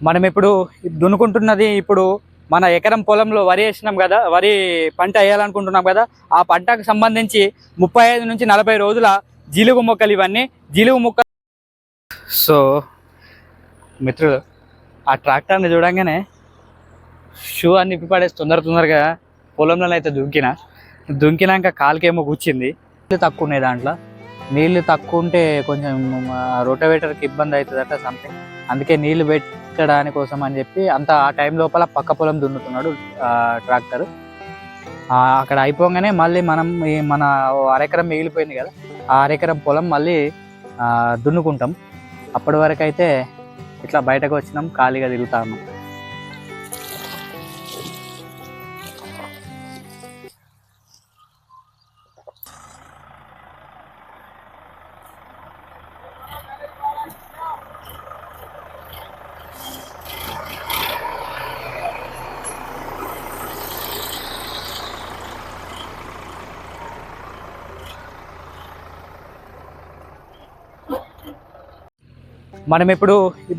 మనం ఇప్పుడు దున్నుకుంటున్నది ఇప్పుడు మన ఎకరం పొలంలో వరి వేసినాం కదా వరి పంట వేయాలనుకుంటున్నాం కదా ఆ పంటకు సంబంధించి ముప్పై ఐదు నుంచి నలభై రోజుల జిలుగు మొక్కలు ఇవన్నీ జిలుగు మొక్క సో మిత్రులు ఆ ట్రాక్టర్ని చూడంగానే షూ అన్ని ఇప్పి పడేసి తొందర తొందరగా పొలంలో అయితే దుంకిన. దుంకినాక కాలుకేమో కూర్చింది. నీళ్ళు తక్కువ ఉన్నాయి దాంట్లో. నీళ్ళు తక్కువ ఉంటే కొంచెం రోటవేటర్కి ఇబ్బంది అవుతుందట సంథింగ్ అందుకే నీళ్ళు పెట్టడానికి కోసం అని చెప్పి అంత ఆ టైం లోపల పక్క పొలం దున్నుతున్నాడు ట్రాక్టర్ అక్కడ అయిపోగానే మళ్ళీ మనం ఈ మన అరెకరం మిగిలిపోయింది కదా ఆ అరెకరం పొలం మళ్ళీ దున్నుకుంటాం. అప్పటి వరకు అయితే ఇట్లా బయటకు వచ్చినాం ఖాళీగా తిరుగుతా మనం ఇప్పుడు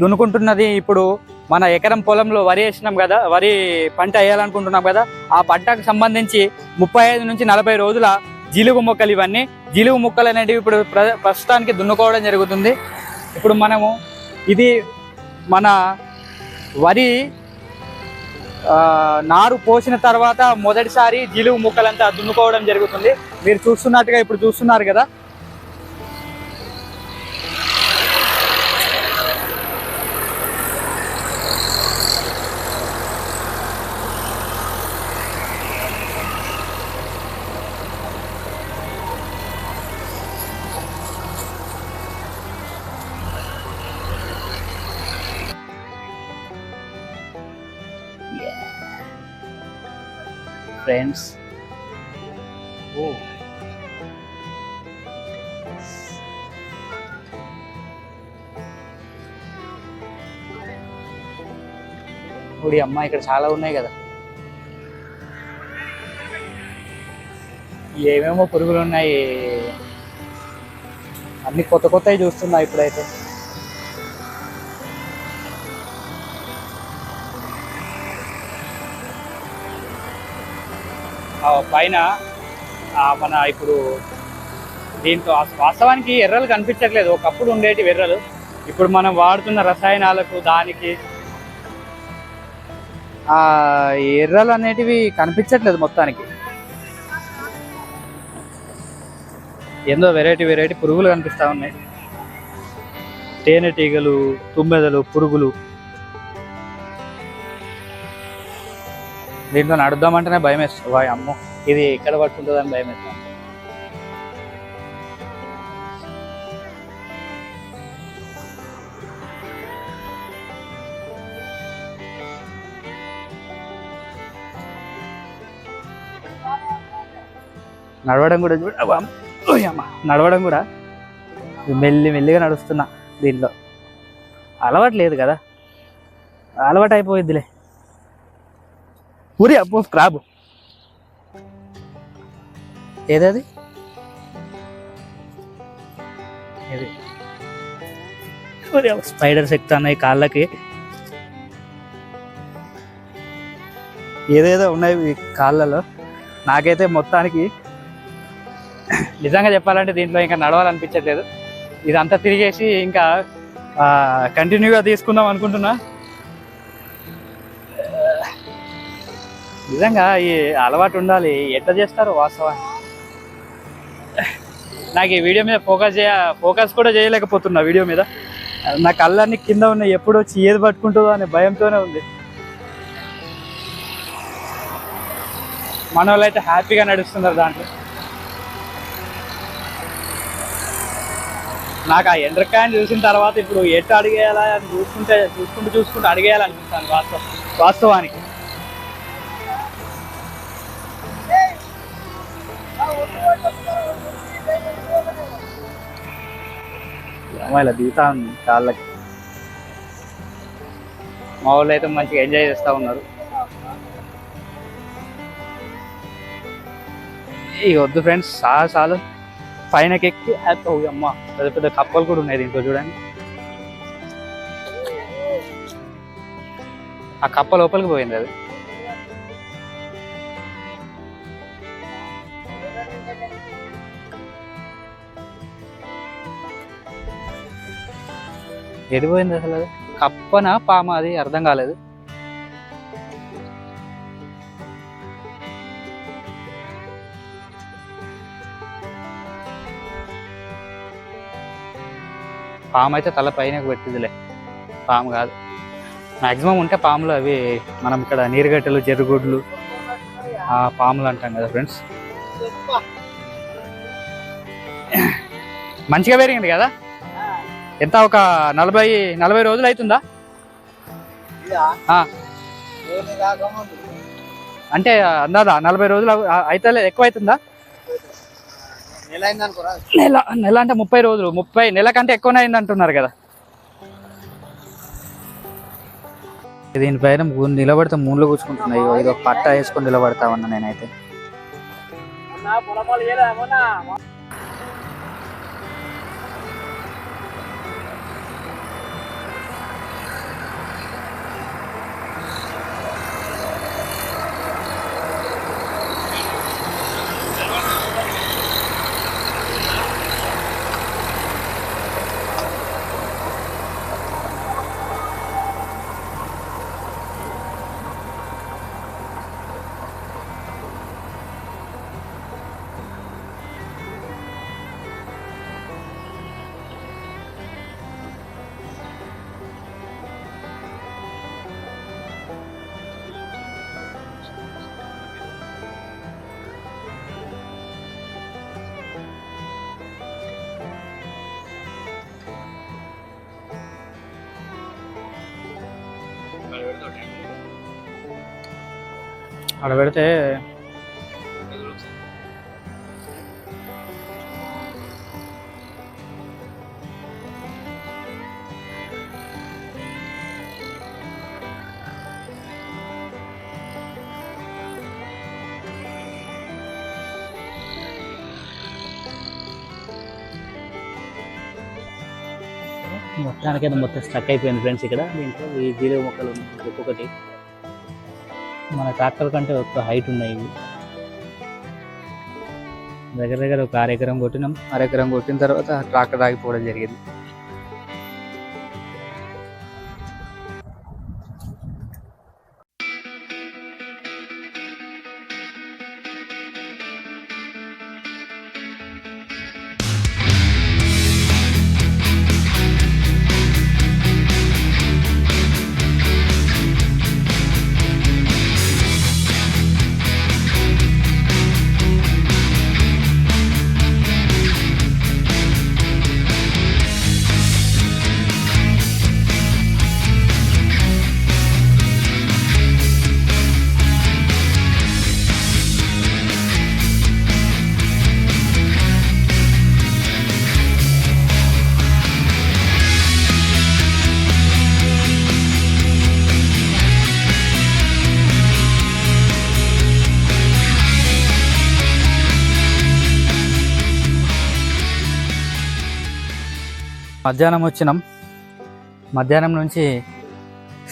దున్నుకుంటున్నది ఇప్పుడు మన ఎకరం పొలంలో వరి వేసినాం కదా వరి పంట వేయాలనుకుంటున్నాం కదా ఆ పంటకు సంబంధించి ముప్పై ఐదు నుంచి నలభై రోజుల జిలుగు మొక్కలు ఇవన్నీ జిలుగు మొక్కలు అనేటివి ఇప్పుడు ప్ర- ప్రస్తుతానికి దున్నుకోవడం జరుగుతుంది. ఇప్పుడు మనము ఇది మన వరి నారు పోసిన తర్వాత మొదటిసారి జిలుగు మొక్కలంతా దున్నుకోవడం జరుగుతుంది. మీరు చూస్తున్నట్టుగా ఇప్పుడు చూస్తున్నారు కదా ఫ్రెండ్స్ ఓ. ఇప్పుడు అమ్మ ఇక్కడ చాలా ఉన్నాయి కదా. ఏమేమో పురుగులు ఉన్నాయి. అన్ని కొత్త కొత్తవి చూస్తున్నా ఇప్పుడైతే. పైన మన ఇప్పుడు దీంతో వాస్తవానికి ఎర్రలు కనిపించట్లేదు. ఒకప్పుడు ఉండేటి ఎర్రలు ఇప్పుడు మనం వాడుతున్న రసాయనాలకు దానికి ఆ ఎర్రలు అనేటివి కనిపించట్లేదు మొత్తానికి. ఏందో వెరైటీ వెరైటీ పురుగులు కనిపిస్తూ ఉన్నాయి. తేనెటీగలు తుమ్మెదలు పురుగులు. దీంట్లో నడుద్దామంటేనే భయం వేస్తుంది. వాయ్ అమ్మో ఇది ఎక్కడ పట్టుకుంటుందని భయం వేస్తుంది. నడవడం కూడా చూడ. నడవడం కూడా మెల్లి మెల్లిగా నడుస్తున్నా దీంట్లో అలవాటు లేదు కదా. అలవాటు అయిపోయిద్దిలే. ఊరి అబ్బో క్రాబ్ ఏదది? ఇది స్పైడర్స్ ఎక్కుతున్నాయి కాళ్ళకి. ఏదేదో ఉన్నాయి కాళ్ళలో. నాకైతే మొత్తానికి నిజంగా చెప్పాలంటే దీంట్లో ఇంకా నడవాలనిపించట్లేదు. ఇదంతా తిరిగేసి ఇంకా కంటిన్యూగా తీసుకుందాం అనుకుంటున్నా. నిజంగా ఈ అలవాటు ఉండాలి. ఎట్లా చేస్తారు వాస్తవాన్ని నాకు ఈ వీడియో మీద ఫోకస్ చేయ ఫోకస్ కూడా చేయలేకపోతున్నా వీడియో మీద. నా కళ్ళన్నీ కింద ఉన్నాయి. ఎప్పుడు వచ్చి ఏది పట్టుకుంటుందో అనే భయంతోనే ఉంది. మన వాళ్ళు అయితే హ్యాపీగా నడుస్తున్నారు దాంట్లో. నాకు ఆ ఎండ్రకాయని చూసిన తర్వాత ఇప్పుడు ఎట్లా అడిగేయాలా అని చూసుకుంటే చూసుకుంటూ చూసుకుంటూ అడిగేయాలనిపిస్తాను వాస్తవ. వాస్తవానికి. అమ్మాయిల దిగుతా ఉంది కాళ్ళకి మా వాళ్ళు అయితే మంచిగా ఎంజాయ్ చేస్తూ ఉన్నారు ఇక వద్దు ఫ్రెండ్స్ చాలా చాలు పైనకి ఎక్కి అమ్మ పెద్ద పెద్ద కప్పలు కూడా ఉన్నాయి దీంట్లో చూడండి. ఆ కప్ప లోపలికి పోయింది అది. ఎడిపోయింది అసలు. అది కప్పనా పామ అది అర్థం కాలేదు. పాము అయితే తల పైన పెట్టిదిలే. పాము కాదు. మాక్సిమం ఉంటే పాములు అవి మనం ఇక్కడ నీరుగట్టెలు జరుగుడ్లు ఆ పాములు అంటాం కదా ఫ్రెండ్స్. మంచిగా పెరిగింది కదా? ఎంత? ఒక నలభై నలభై రోజులు అవుతుందా. అంటే అందాదా నలభై రోజులు అయితే ఎక్కువ అవుతుందా నెల నెల అంటే ముప్పై రోజులు. ముప్పై నెల కంటే ఎక్కువనే అయింది అంటున్నారు కదా దీనిపైన నిలబడితే మూలు కూర్చుకుంటున్నాయి. ఇదో పట్ట వేసుకొని నిలబడతామన్నా నేనైతే. అక్కడ పెడితే మొత్తానికైతే మొత్తం స్టక్ అయిపోయింది ఫ్రెండ్స్ ఇక్కడ. దీంట్లో ఈ జీలుగు మొక్కలు ఒక్కొక్కటి. మన ట్రాక్టర్ కంటే ఒక హైట్ ఉన్నాయి ఇవి. దగ్గర దగ్గర ఒక అరెకరం కొట్టినాం. అరెకరం కొట్టిన తర్వాత ట్రాక్టర్ ఆగిపోవడం జరిగింది. మధ్యాహ్నం వచ్చినాం. మధ్యాహ్నం నుంచి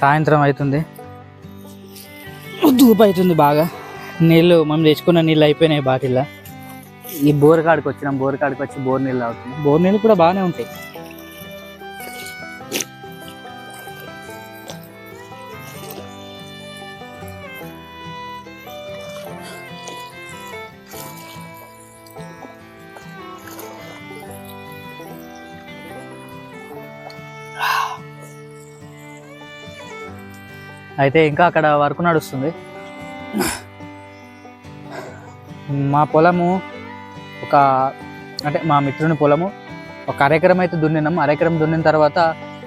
సాయంత్రం అవుతుంది ధూపు అవుతుంది బాగా. నీళ్ళు మనం తెచ్చుకున్న నీళ్ళు అయిపోయినాయి బాటిల్లో. ఈ బోర్ కాడికి వచ్చినాం. బోర్ కాడికి వచ్చి బోర్ నీళ్ళు అవుతుంది బోర్ నీళ్ళు కూడా బాగానే ఉంటాయి. అయితే ఇంకా అక్కడ వరకు నడుస్తుంది. మా పొలము ఒక అంటే మా మిత్రుని పొలము ఒక అరెకరం అయితే దున్నినాం. అరెకరం దున్నిన తర్వాత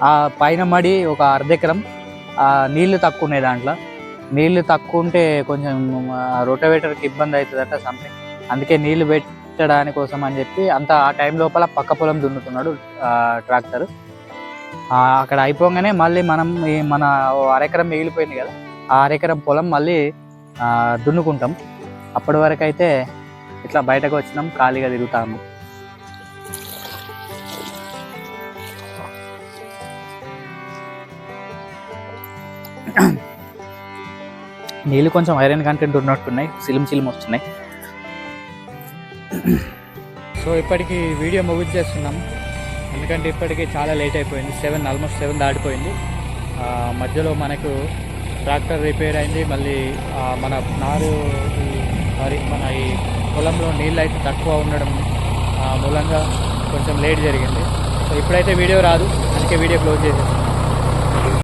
ఆ పైన మడి ఒక అర్ధెకరం ఆ నీళ్ళు తక్కువ ఉన్నాయి దాంట్లో. నీళ్ళు తక్కువ ఉంటే కొంచెం రొటవేటర్కి ఇబ్బంది అవుతుందట సంథింగ్ అందుకే నీళ్ళు పెట్టడానికి కోసం అని చెప్పి అంత ఆ టైం లోపల పక్క పొలం దున్నుతున్నాడు ట్రాక్టర్. అక్కడ అయిపోగానే మళ్ళీ మనం మన ఓ అరెకరం మిగిలిపోయింది కదా ఆ అరెకరం పొలం మళ్ళీ దున్నుకుంటాం. అప్పటి వరకు అయితే ఇట్లా బయటకు వచ్చినాం ఖాళీగా తిరుగుతాము. నీళ్ళు కొంచెం ఐరన్ కంటెంట్ ఉన్నట్టున్నాయి సిలిం సిలిం వస్తున్నాయి. సో ఇప్పటికి వీడియో ముగించేస్తున్నాం ఎందుకంటే ఇప్పటికీ చాలా లేట్ అయిపోయింది. సెవెన్ ఆల్మోస్ట్ సెవెన్ దాటిపోయింది. మధ్యలో మనకు ట్రాక్టర్ రిపేర్ అయింది. మళ్ళీ మన నారు మరి మన ఈ పొలంలో నీళ్ళు అయితే తక్కువ ఉండడం మూలంగా కొంచెం లేట్ జరిగింది. సో ఇప్పుడైతే వీడియో రాదు. అందుకే వీడియో క్లోజ్ చేసేస్తాం.